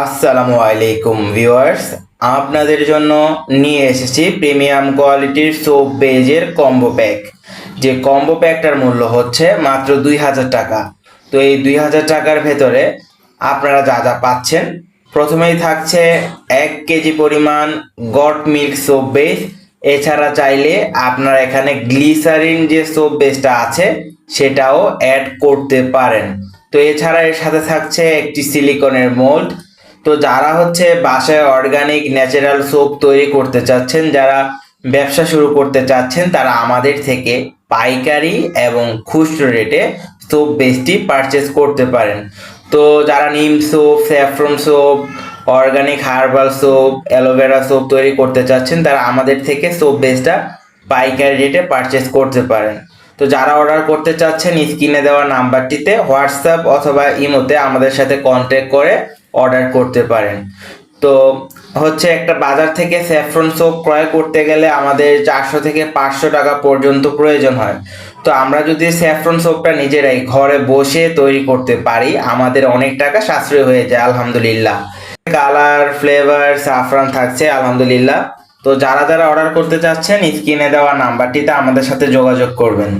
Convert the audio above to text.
আসসালামু আলাইকুম, ভিউয়ার্স। আপনাদের জন্য নিয়ে এসেছি প্রিমিয়াম কোয়ালিটির সোপ বেজের কম্বো প্যাক। যে কম্বো প্যাকটার মূল্য হচ্ছে মাত্র দুই হাজার টাকা। তো এই দুই হাজার টাকার ভেতরে আপনারা যা যা পাচ্ছেন, প্রথমেই থাকছে এক কেজি পরিমাণ গট মিল্ক সোপ বেস এছাড়া চাইলে আপনারা এখানে গ্লিসারিন যে সোপ বেসটা আছে, সেটাও অ্যাড করতে পারেন। তো এছাড়া এর সাথে থাকছে একটি সিলিকনের মোল্ড। তো যারা হচ্ছে বাসায় অর্গানিক ন্যাচারাল সোপ তৈরি করতে চাচ্ছেন, যারা ব্যবসা শুরু করতে চাচ্ছেন, তারা আমাদের থেকে পাইকারি এবং খুচরো রেটে সোপ বেসটি পারচেস করতে পারেন। তো যারা নিম soap saffron soap organic herbal soap aloe vera soap তৈরি করতে চাচ্ছেন, তারা আমাদের থেকে সোপ বেসটা পাইকারি রেটে পারচেস করতে পারেন। তো যারা অর্ডার করতে চাচ্ছেন, স্ক্রিনে দেওয়া নাম্বারটিতে হোয়াটসঅ্যাপ অথবা ইমোতে আমাদের সাথে কন্ট্যাক্ট করে অর্ডার করতে পারেন। তো হচ্ছে একটা বাজার থেকে স্যাফরন সোপ ক্রয় করতে গেলে আমাদের চারশো থেকে পাঁচশো টাকা পর্যন্ত প্রয়োজন হয়। তো আমরা যদি স্যাফরন সোপটা নিজেরাই ঘরে বসে তৈরি করতে পারি, আমাদের অনেক টাকা সাশ্রয় হয়ে যায়, আলহামদুলিল্লাহ। কালার ফ্লেভার সাফরান থাকছে, আলহামদুলিল্লাহ। তো যারা যারা অর্ডার করতে চাচ্ছেন, স্ক্রিনে দেওয়া নাম্বারটিতে আমাদের সাথে যোগাযোগ করবেন।